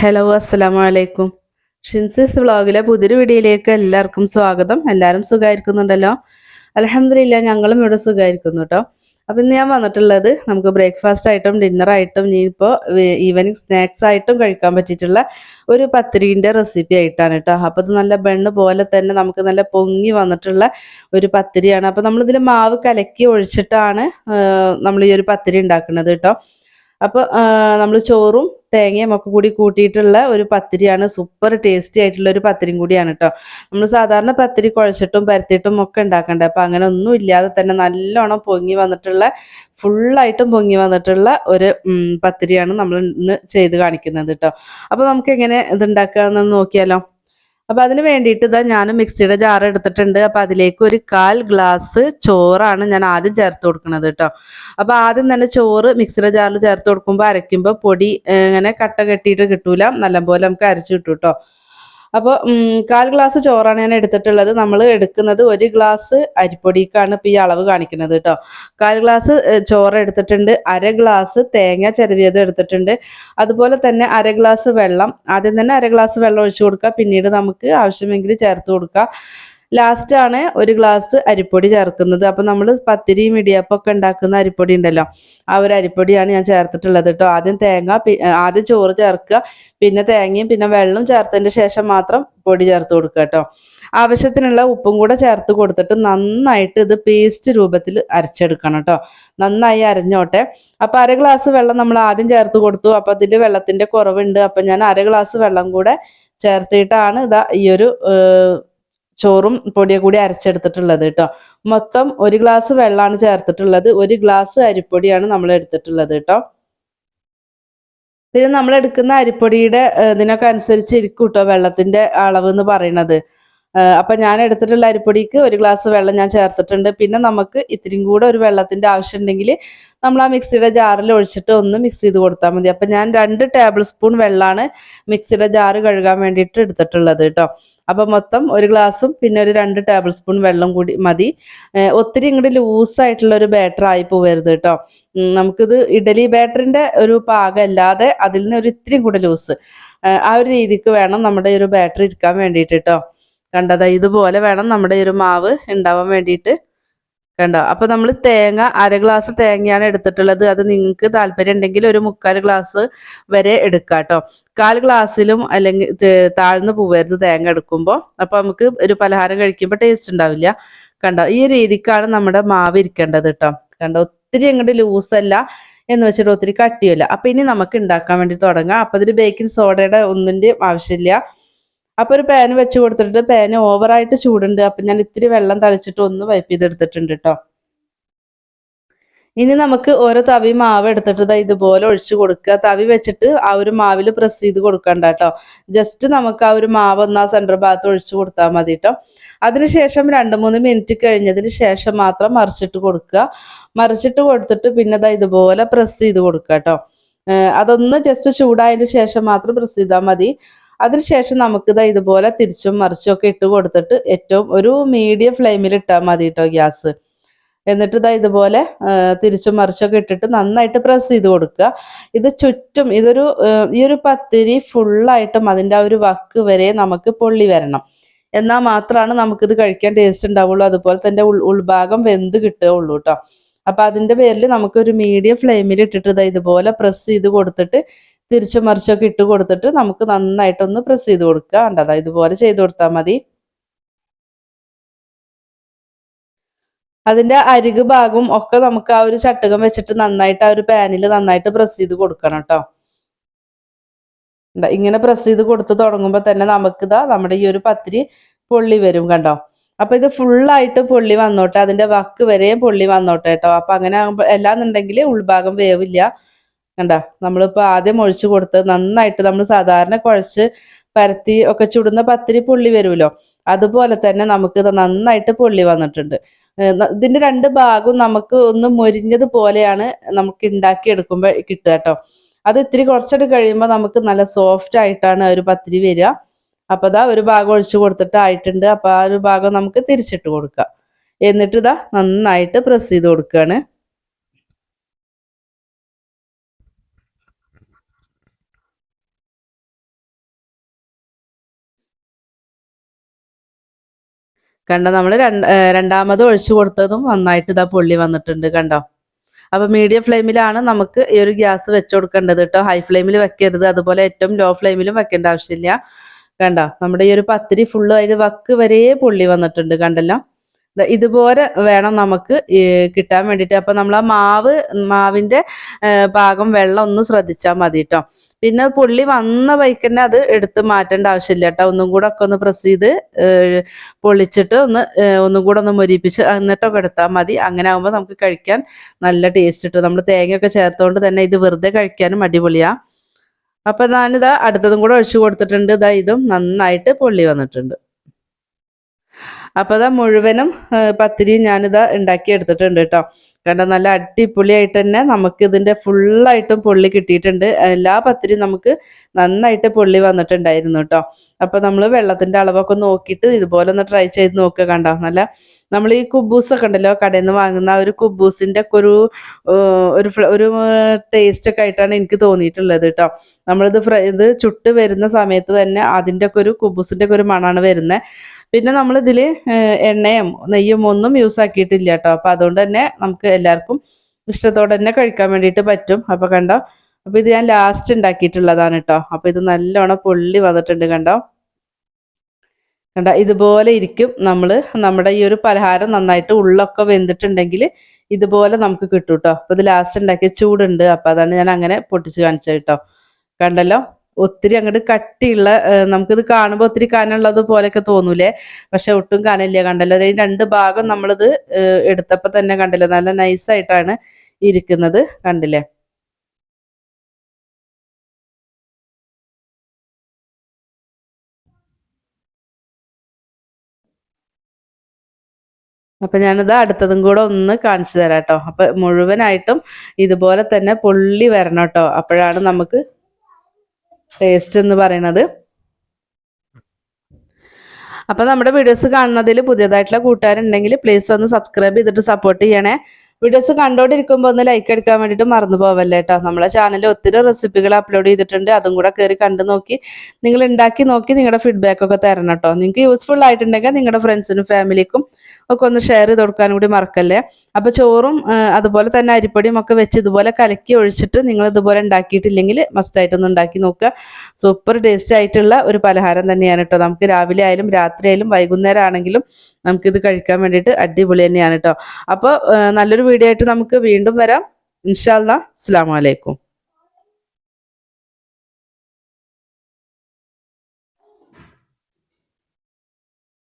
Hello അസ്സലാമു അലൈക്കും ഷിൻസിസ് വ്ളോഗിലെ പുതിയൊരു വീഡിയോയിലേക്ക് എല്ലാവർക്കും സ്വാഗതം. എല്ലാവരും സുഖമായിരിക്കുന്നുണ്ടല്ലോ? അലഹമില്ല ഞങ്ങളും ഇവിടെ സുഖമായിരിക്കുന്നു കേട്ടോ. അപ്പം ഇന്ന് ഞാൻ വന്നിട്ടുള്ളത് നമുക്ക് ബ്രേക്ക്ഫാസ്റ്റ് ആയിട്ടും ഡിന്നർ ആയിട്ടും ഇനിയിപ്പോൾ ഈവനിങ് സ്നാക്സ് ആയിട്ടും കഴിക്കാൻ പറ്റിയിട്ടുള്ള ഒരു പത്തിരീന്റെ റെസിപ്പി ആയിട്ടാണ് കേട്ടോ. അപ്പോൾ ഇത് നല്ല ബണ്ണ് പോലെ തന്നെ നമുക്ക് നല്ല പൊങ്ങി വന്നിട്ടുള്ള ഒരു പത്തിരിയാണ്. അപ്പോൾ നമ്മളിതിൽ മാവ് കലക്കി ഒഴിച്ചിട്ടാണ് നമ്മൾ ഈ ഒരു പത്തിരി ഉണ്ടാക്കുന്നത് കേട്ടോ. അപ്പോൾ നമ്മൾ ചോറും തേങ്ങയും ഒക്കെ കൂടി കൂട്ടിയിട്ടുള്ള ഒരു പത്തിരിയാണ്. സൂപ്പർ ടേസ്റ്റി ആയിട്ടുള്ള ഒരു പത്തിരിയും കൂടിയാണ് കേട്ടോ നമ്മൾ സാധാരണ പത്തിരി കുഴച്ചിട്ടും പരത്തിയിട്ടും ഒക്കെ ഉണ്ടാക്കണ്ടേ. അപ്പം അങ്ങനെ ഒന്നും ഇല്ലാതെ തന്നെ നല്ലോണം പൊങ്ങി വന്നിട്ടുള്ള ഫുള്ളായിട്ടും പൊങ്ങി വന്നിട്ടുള്ള ഒരു പത്തിരിയാണ് നമ്മൾ ഇന്ന് ചെയ്ത് കാണിക്കുന്നത് കേട്ടോ അപ്പോൾ നമുക്ക് എങ്ങനെ ഇത് ഉണ്ടാക്കാമെന്ന് നോക്കിയാലോ? അപ്പോൾ അതിന് വേണ്ടിയിട്ട് ഇതാ ഞാൻ മിക്സിയുടെ ജാർ എടുത്തിട്ടുണ്ട്. അപ്പോൾ അതിലേക്ക് ഒരു കാൽ ഗ്ലാസ് ചോറാണ് ഞാൻ ആദ്യം ചേർത്ത് കൊടുക്കുന്നത് കേട്ടോ. അപ്പോൾ ആദ്യം തന്നെ ചോറ് മിക്സിയുടെ ജാറിൽ ചേർത്ത് കൊടുക്കുമ്പോൾ അരയ്ക്കുമ്പോൾ പൊടി ഇങ്ങനെ കട്ട കെട്ടിയിട്ട് കിട്ടൂല. നല്ലപോലെ നമുക്ക് അരച്ച് കിട്ടും കേട്ടോ അപ്പോൾ കാൽ ഗ്ലാസ് ചോറാണ് ഞാൻ എടുത്തിട്ടുള്ളത്. നമ്മൾ എടുക്കുന്നത് ഒരു ഗ്ലാസ് അരിപ്പൊടിക്കാണ് ഇപ്പോൾ ഈ അളവ് കാണിക്കുന്നത് കേട്ടോ. കാൽ ഗ്ലാസ് ചോറ് എടുത്തിട്ടുണ്ട് അര ഗ്ലാസ് തേങ്ങ ചെരുവിയത് എടുത്തിട്ടുണ്ട്. അതുപോലെ തന്നെ അര ഗ്ലാസ് വെള്ളം. ആദ്യം തന്നെ അര ഗ്ലാസ് വെള്ളം ഒഴിച്ചു കൊടുക്കുക. പിന്നീട് നമുക്ക് ആവശ്യമെങ്കിൽ ചേർത്ത് കൊടുക്കുക. ലാസ്റ്റാണ് ഒരു ഗ്ലാസ് അരിപ്പൊടി ചേർക്കുന്നത്. അപ്പം നമ്മൾ പത്തിരി ഇടിയപ്പമൊക്കെ ഉണ്ടാക്കുന്ന അരിപ്പൊടി ഉണ്ടല്ലോ ആ ഒരു അരിപ്പൊടിയാണ് ഞാൻ ചേർത്തിട്ടുള്ളത് കേട്ടോ ആദ്യം തേങ്ങ ആദ്യം ചോറ് ചേർക്കുക പിന്നെ തേങ്ങയും പിന്നെ വെള്ളം ചേർത്തതിന്റെ ശേഷം മാത്രം പൊടി ചേർത്ത് കൊടുക്കുക കേട്ടോ ആവശ്യത്തിനുള്ള ഉപ്പും കൂടെ ചേർത്ത് കൊടുത്തിട്ട് നന്നായിട്ട് ഇത് പേസ്റ്റ് രൂപത്തിൽ അരച്ചെടുക്കണം കേട്ടോ നന്നായി അരഞ്ഞോട്ടെ. അപ്പോൾ അര ഗ്ലാസ് വെള്ളം നമ്മൾ ആദ്യം ചേർത്ത് കൊടുത്തു. അപ്പോൾ അതിൽ വെള്ളത്തിന്റെ കുറവുണ്ട്. അപ്പം ഞാൻ അര ഗ്ലാസ് വെള്ളം കൂടെ ചേർത്തിട്ടാണ് ഇതാ ഈ ഒരു ചോറും പൊടിയും കൂടി അരച്ചെടുത്തിട്ടുള്ളത് കേട്ടോ. മൊത്തം ഒരു ഗ്ലാസ് വെള്ളമാണ് ചേർത്തിട്ടുള്ളത്. ഒരു ഗ്ലാസ് അരിപ്പൊടിയാണ് നമ്മൾ എടുത്തിട്ടുള്ളത് കേട്ടോ. പിന്നെ നമ്മൾ എടുക്കുന്ന അരിപ്പൊടിയുടെ ഇതിനൊക്കെ അനുസരിച്ച് ഇരിക്കും കേട്ടോ വെള്ളത്തിന്റെ അളവ് എന്ന് പറയുന്നത്. അപ്പൊ ഞാൻ എടുത്തിട്ടുള്ള അരിപ്പൊടിക്ക് ഒരു ഗ്ലാസ് വെള്ളം ഞാൻ ചേർത്തിട്ടുണ്ട്. പിന്നെ നമുക്ക് ഇത്തിരിയും കൂടെ ഒരു വെള്ളത്തിന്റെ ആവശ്യം ഉണ്ടെങ്കിൽ നമ്മൾ ആ മിക്സിയുടെ ജാറിൽ ഒഴിച്ചിട്ട് ഒന്ന് മിക്സ് ചെയ്ത് കൊടുത്താൽ മതി. അപ്പം ഞാൻ രണ്ട് ടേബിൾ സ്പൂൺ വെള്ളമാണ് മിക്സിയുടെ ജാറ് കഴുകാൻ വേണ്ടിയിട്ട് എടുത്തിട്ടുള്ളത് കേട്ടോ. അപ്പം മൊത്തം ഒരു ഗ്ലാസും പിന്നെ ഒരു രണ്ട് ടേബിൾ സ്പൂൺ വെള്ളം കൂടി മതി. ഒത്തിരി ഇങ്ങോട്ട് ലൂസായിട്ടുള്ള ഒരു ബാറ്റർ ആയി പോവരുത് കേട്ടോ. നമുക്കിത് ഇഡലി ബാറ്ററിന്റെ ഒരു പാകം അല്ലാതെ അതിൽ നിന്ന് ഒരു ഇത്തിരി കൂടെ ലൂസ് ആ ഒരു രീതിക്ക് വേണം നമ്മുടെ ഒരു ബാറ്ററി ഇരിക്കാൻ വേണ്ടിയിട്ട് കേട്ടോ. കണ്ടതാ ഇതുപോലെ വേണം നമ്മുടെ ഒരു മാവ് ഉണ്ടാവാൻ വേണ്ടിയിട്ട് കണ്ടോ? അപ്പൊ നമ്മൾ തേങ്ങ അര ഗ്ലാസ് തേങ്ങയാണ് എടുത്തിട്ടുള്ളത്. അത് നിങ്ങൾക്ക് താല്പര്യം ഉണ്ടെങ്കിൽ ഒരു മുക്കാൽ ഗ്ലാസ് വരെ എടുക്കാം കേട്ടോ കാൽ ഗ്ലാസ്സിലും അല്ലെങ്കിൽ താഴ്ന്നു പോവരുത് തേങ്ങ എടുക്കുമ്പോൾ അപ്പൊ നമുക്ക് ഒരു പലഹാരം കഴിക്കുമ്പോൾ ടേസ്റ്റ് ഉണ്ടാവില്ല കണ്ടോ? ഈ രീതിക്കാണ് നമ്മുടെ മാവ് ഇരിക്കേണ്ടത് കേട്ടോ കണ്ടോ? ഒത്തിരി അങ്ങോട്ട് ലൂസല്ല എന്ന് വെച്ചിട്ട് ഒത്തിരി കട്ടിയല്ല അപ്പൊ ഇനി നമുക്ക് ഉണ്ടാക്കാൻ വേണ്ടി തുടങ്ങാം. അപ്പൊ അതിന് ബേക്കിംഗ് സോഡയുടെ ഒന്നിന്റെ ആവശ്യമില്ല. അപ്പൊ ഒരു പാൻ വെച്ച് കൊടുത്തിട്ട് പാൻ ഓവറായിട്ട് ചൂടുണ്ട്. അപ്പൊ ഞാൻ ഇത്തിരി വെള്ളം തളിച്ചിട്ട് ഒന്ന് വൈപ്പ് ചെയ്തെടുത്തിട്ടുണ്ട് കേട്ടോ ഇനി നമുക്ക് ഓരോ തവി മാവ് എടുത്തിട്ട് ഇതാ ഇതുപോലെ ഒഴിച്ചു കൊടുക്കുക. തവി വെച്ചിട്ട് ആ ഒരു മാവിൽ പ്രസ് ചെയ്ത് കൊടുക്കണ്ട കേട്ടോ ജസ്റ്റ് നമുക്ക് ആ ഒരു മാവ് ഒന്ന് ആ സെന്റർ ഭാഗത്ത് ഒഴിച്ചു കൊടുത്താൽ മതി കേട്ടോ അതിനുശേഷം രണ്ട് മൂന്ന് മിനിറ്റ് കഴിഞ്ഞതിന് ശേഷം മാത്രം മറിച്ചിട്ട് കൊടുക്കുക. മറിച്ചിട്ട് കൊടുത്തിട്ട് പിന്നെ ഇതാ ഇതുപോലെ പ്രസ് ചെയ്ത് കൊടുക്കുക കേട്ടോ അതൊന്ന് ജസ്റ്റ് ചൂടായതിന് ശേഷം മാത്രം പ്രസ് ചെയ്താൽ മതി. അതിനുശേഷം നമുക്കിത് ഇതുപോലെ തിരിച്ചും മറിച്ചും ഒക്കെ ഇട്ട് കൊടുത്തിട്ട് ഏറ്റവും ഒരു മീഡിയം ഫ്ലെയിമിൽ ഇട്ടാൽ മതി കേട്ടോ ഗ്യാസ്. എന്നിട്ട് ഇതാ ഇതുപോലെ തിരിച്ചും മറിച്ചൊക്കെ ഇട്ടിട്ട് നന്നായിട്ട് പ്രസ് ചെയ്ത് കൊടുക്കുക. ഇത് ചുറ്റും ഇതൊരു ഈ ഒരു പത്തിരി ഫുള്ളായിട്ടും അതിന്റെ ആ ഒരു വക്ക് വരെ നമുക്ക് പൊള്ളി വരണം. എന്നാൽ മാത്രമാണ് നമുക്കിത് കഴിക്കാൻ ടേസ്റ്റ് ഉണ്ടാവുള്ളൂ. അതുപോലെ തന്നെ ഉൾ ഉൾഭാഗം വെന്ത് കിട്ടുകയുള്ളൂ കേട്ടോ അപ്പം അതിന്റെ പേരിൽ നമുക്കൊരു മീഡിയം ഫ്ലെയിമിൽ ഇട്ടിട്ട് ഇതാ ഇതുപോലെ പ്രസ് ചെയ്ത് കൊടുത്തിട്ട് തിരിച്ചു മറിച്ചൊക്കെ ഇട്ട് കൊടുത്തിട്ട് നമുക്ക് നന്നായിട്ടൊന്ന് പ്രസ് ചെയ്ത് കൊടുക്കുക. കണ്ടതാ ഇതുപോലെ ചെയ്ത് കൊടുത്താൽ മതി. അതിന്റെ അരികു ഭാഗവും ഒക്കെ നമുക്ക് ആ ഒരു ചട്ടുകം വെച്ചിട്ട് നന്നായിട്ട് ആ ഒരു പാനിൽ നന്നായിട്ട് പ്രസ് ചെയ്ത് കൊടുക്കണം കേട്ടോ. ഇങ്ങനെ പ്രസ് ചെയ്ത് കൊടുത്ത് തുടങ്ങുമ്പോൾ തന്നെ നമുക്കിതാ നമ്മുടെ ഈ ഒരു പത്തിരി പൊള്ളി വരും കണ്ടോ? അപ്പൊ ഇത് ഫുള്ളായിട്ട് പൊള്ളി വന്നോട്ടെ. അതിന്റെ വക്ക് വരെയും പൊള്ളി വന്നോട്ടെ കേട്ടോ. അപ്പൊ അങ്ങനെ ആകുമ്പോൾ എല്ലാന്നുണ്ടെങ്കിൽ ഉൾഭാഗം വേവില്ല. കണ്ട? നമ്മളിപ്പോൾ ആദ്യം ഒഴിച്ചു കൊടുത്ത് നന്നായിട്ട് നമ്മൾ സാധാരണ കുഴച്ച് പരത്തി ഒക്കെ ചുടുന്ന പത്തിരി പൊള്ളി വരുമല്ലോ അതുപോലെ തന്നെ നമുക്ക് നന്നായിട്ട് പൊള്ളി വന്നിട്ടുണ്ട്. ഇതിന്റെ രണ്ട് ഭാഗവും നമുക്ക് ഒന്ന് മൊരിഞ്ഞത് പോലെയാണ് നമുക്ക് ഉണ്ടാക്കി എടുക്കുമ്പോൾ കിട്ടുക കേട്ടോ. അത് ഇത്തിരി കുറച്ചിട്ട് കഴിയുമ്പോൾ നമുക്ക് നല്ല സോഫ്റ്റ് ആയിട്ടാണ് ഒരു പത്തിരി വരിക. അപ്പോൾ ഇതാ ഒരു ഭാഗം ഒഴിച്ചു കൊടുത്തിട്ട് ആയിട്ടുണ്ട് അപ്പോൾ ആ ഒരു ഭാഗം നമുക്ക് തിരിച്ചിട്ട് കൊടുക്കാം. എന്നിട്ട് ഇതാ നന്നായിട്ട് പ്രസ് ചെയ്ത് കൊടുക്കുകയാണ് കണ്ടോ? നമ്മൾ രണ്ടാമത് ഒഴിച്ചു കൊടുത്തതും നന്നായിട്ട് ഇതാ പൊള്ളി വന്നിട്ടുണ്ട് കണ്ടോ? അപ്പോൾ മീഡിയം ഫ്ലെയിമിലാണ് നമുക്ക് ഈ ഒരു ഗ്യാസ് വെച്ച് കൊടുക്കേണ്ടത് കേട്ടോ. ഹൈ ഫ്ലെയിമിൽ വെക്കരുത്. അതുപോലെ ഏറ്റവും ലോ ഫ്ലെയിമിലും വെക്കേണ്ട ആവശ്യമില്ല. കണ്ടോ? നമ്മുടെ ഈ ഒരു പത്തിരി ഫുള്ള് അതിൽ വക്ക് വരെ പൊള്ളി വന്നിട്ടുണ്ട് കണ്ടല്ലോ? ഇതുപോലെ വേണം നമുക്ക് കിട്ടാൻ വേണ്ടിയിട്ട്. അപ്പം നമ്മൾ ആ മാവ് മാവിന്റെ ഭാഗം വെള്ളം ഒന്ന് ശ്രദ്ധിച്ചാൽ മതി കേട്ടോ. പിന്നെ പുള്ളി വന്ന ബൈക്ക് തന്നെ അത് എടുത്ത് മാറ്റേണ്ട ആവശ്യമില്ല കേട്ടോ. ഒന്നും കൂടെ ഒക്കെ ഒന്ന് പ്രസ് ചെയ്ത് പൊളിച്ചിട്ട് ഒന്ന് ഒന്നും കൂടെ ഒന്ന് മൊരിപ്പിച്ച് എന്നിട്ടൊക്കെ എടുത്താൽ മതി. അങ്ങനെ ആകുമ്പോൾ നമുക്ക് കഴിക്കാൻ നല്ല ടേസ്റ്റ് കിട്ടും. നമ്മൾ തേങ്ങയൊക്കെ ചേർത്തുകൊണ്ട് തന്നെ ഇത് വെറുതെ കഴിക്കാനും അടിപൊളിയാ. അപ്പം ഞാനിതാ അടുത്തതും കൂടെ ഒഴിച്ചു കൊടുത്തിട്ടുണ്ട്. ഇതാ ഇതും നന്നായിട്ട് പൊള്ളി വന്നിട്ടുണ്ട്. അപ്പോൾ അതാ മുഴുവനും പത്തിരിയും ഞാനിതാ ഉണ്ടാക്കി എടുത്തിട്ടുണ്ട് കേട്ടോ കാരണം നല്ല അടിപൊളിയായിട്ട് തന്നെ നമുക്ക് ഇതിന്റെ ഫുള്ളായിട്ടും പൊള്ളി കിട്ടിയിട്ടുണ്ട്. എല്ലാ പത്തിരിയും നമുക്ക് നന്നായിട്ട് പൊള്ളി വന്നിട്ടുണ്ടായിരുന്നു കേട്ടോ അപ്പോൾ നമ്മൾ വെള്ളത്തിന്റെ അളവൊക്കെ നോക്കിയിട്ട് ഇതുപോലെ ഒന്ന് ട്രൈ ചെയ്ത് നോക്കുക കണ്ടോ? നല്ല നമ്മൾ ഈ കുബൂസൊക്കെ ഉണ്ടല്ലോ കടയിൽ നിന്ന് വാങ്ങുന്ന ഒരു കുബൂസിന്റെ ഒക്കെ ഒരു ഒരു ഒരു ടേസ്റ്റ് ഒക്കെ ആയിട്ടാണ് എനിക്ക് തോന്നിയിട്ടുള്ളത് കേട്ടോ നമ്മളിത് ഫ്രൈ ഇത് ചുട്ട് വരുന്ന സമയത്ത് തന്നെ അതിന്റെ ഒക്കെ ഒരു കുബൂസിന്റെ ഒക്കെ ഒരു മണമാണ് വരുന്നത് പിന്നെ നമ്മൾ നമ്മളിതിൽ എണ്ണയും നെയ്യും ഒന്നും യൂസ് ആക്കിയിട്ടില്ല കേട്ടോ അപ്പോൾ അതുകൊണ്ട് തന്നെ നമുക്ക് എല്ലാവർക്കും ഇഷ്ടത്തോടെ തന്നെ കഴിക്കാൻ വേണ്ടിയിട്ട് പറ്റും. അപ്പോൾ കണ്ടോ? അപ്പോൾ ഇത് ഞാൻ ലാസ്റ്റ് ഉണ്ടാക്കിയിട്ടുള്ളതാണ് കേട്ടോ അപ്പോൾ ഇത് നല്ലോണം പൊള്ളി വന്നിട്ടുണ്ട് കണ്ടോ? കണ്ട? ഇതുപോലെ ഇരിക്കും നമ്മൾ നമ്മുടെ ഈ ഒരു പലഹാരം നന്നായിട്ട് ഉള്ളൊക്കെ വെന്തിട്ടുണ്ടെങ്കിൽ ഇതുപോലെ നമുക്ക് കിട്ടും കേട്ടോ അപ്പോൾ ഇത് ലാസ്റ്റ് ഉണ്ടാക്കിയ ചൂടുണ്ട്. അപ്പോൾ അതാണ് ഞാൻ അങ്ങനെ പൊട്ടിച്ച് കാണിച്ചത് കേട്ടോ കണ്ടല്ലോ? ഒത്തിരി അങ്ങോട്ട് കട്ടിയുള്ള നമുക്കിത് കാണുമ്പോൾ ഒത്തിരി കനമുള്ളത് പോലെയൊക്കെ തോന്നൂലേ? പക്ഷെ ഒട്ടും കനമില്ല. കണ്ടല്ലോ? അതായത് രണ്ട് ഭാഗം നമ്മളിത് എടുത്തപ്പോൾ തന്നെ കണ്ടല്ലോ? നല്ല നൈസായിട്ടാണ് ഇരിക്കുന്നത്. കണ്ടില്ലേ? അപ്പൊ ഞാനിത് അടുത്തതും കൂടെ ഒന്ന് കാണിച്ചു തരാം കേട്ടോ. അപ്പൊ മുഴുവനായിട്ടും ഇതുപോലെ തന്നെ പൊള്ളി വരണം കേട്ടോ. അപ്പോഴാണ് നമുക്ക് ടേസ്റ്റ് എന്ന് പറയുന്നത് അപ്പൊ നമ്മുടെ വീഡിയോസ് കാണുന്നതിൽ പുതിയതായിട്ടുള്ള കൂട്ടുകാരുണ്ടെങ്കിൽ പ്ലീസ് ഒന്ന് സബ്സ്ക്രൈബ് ചെയ്തിട്ട് സപ്പോർട്ട് ചെയ്യണേ. വീഡിയോസ് കണ്ടോണ്ടിരിക്കുമ്പോൾ ഒന്ന് ലൈക്ക് അടിക്കാൻ വേണ്ടിയിട്ട് മറന്നു പോവല്ലേ കേട്ടോ നമ്മളെ ചാനലിൽ ഒത്തിരി റെസിപ്പികൾ അപ്ലോഡ് ചെയ്തിട്ടുണ്ട്. അതും കൂടെ കയറി കണ്ടു നോക്കി. നിങ്ങൾ ഉണ്ടാക്കി നോക്കി നിങ്ങളുടെ ഫീഡ്ബാക്ക് ഒക്കെ തരണം കേട്ടോ നിങ്ങൾക്ക് യൂസ്ഫുൾ ആയിട്ടുണ്ടെങ്കിൽ നിങ്ങളുടെ ഫ്രണ്ട്സിനും ഫാമിലിക്കും ഒക്കെ ഒന്ന് ഷെയർ ചെയ്ത് കൊടുക്കാനും കൂടി മറക്കല്ലേ? അപ്പോൾ ചോറും അതുപോലെ തന്നെ അരിപ്പൊടിയും ഒക്കെ വെച്ച് ഇതുപോലെ കലക്കി ഒഴിച്ചിട്ട് നിങ്ങൾ ഇതുപോലെ ഉണ്ടാക്കിയിട്ടില്ലെങ്കിൽ മസ്റ്റായിട്ടൊന്ന് ഉണ്ടാക്കി നോക്കുക. സൂപ്പർ ടേസ്റ്റ് ആയിട്ടുള്ള ഒരു പലഹാരം തന്നെയാണ് കേട്ടോ. നമുക്ക് രാവിലെ ആയാലും രാത്രി ആയാലും വൈകുന്നേരം ആണെങ്കിലും നമുക്കിത് കഴിക്കാൻ വേണ്ടിയിട്ട് അടിപൊളി തന്നെയാണ് കേട്ടോ. അപ്പോൾ നല്ലൊരു വീഡിയോ ആയിട്ട് നമുക്ക് വീണ്ടും വരാം. ഇൻഷാല്ല അസ്സാം വലൈക്കും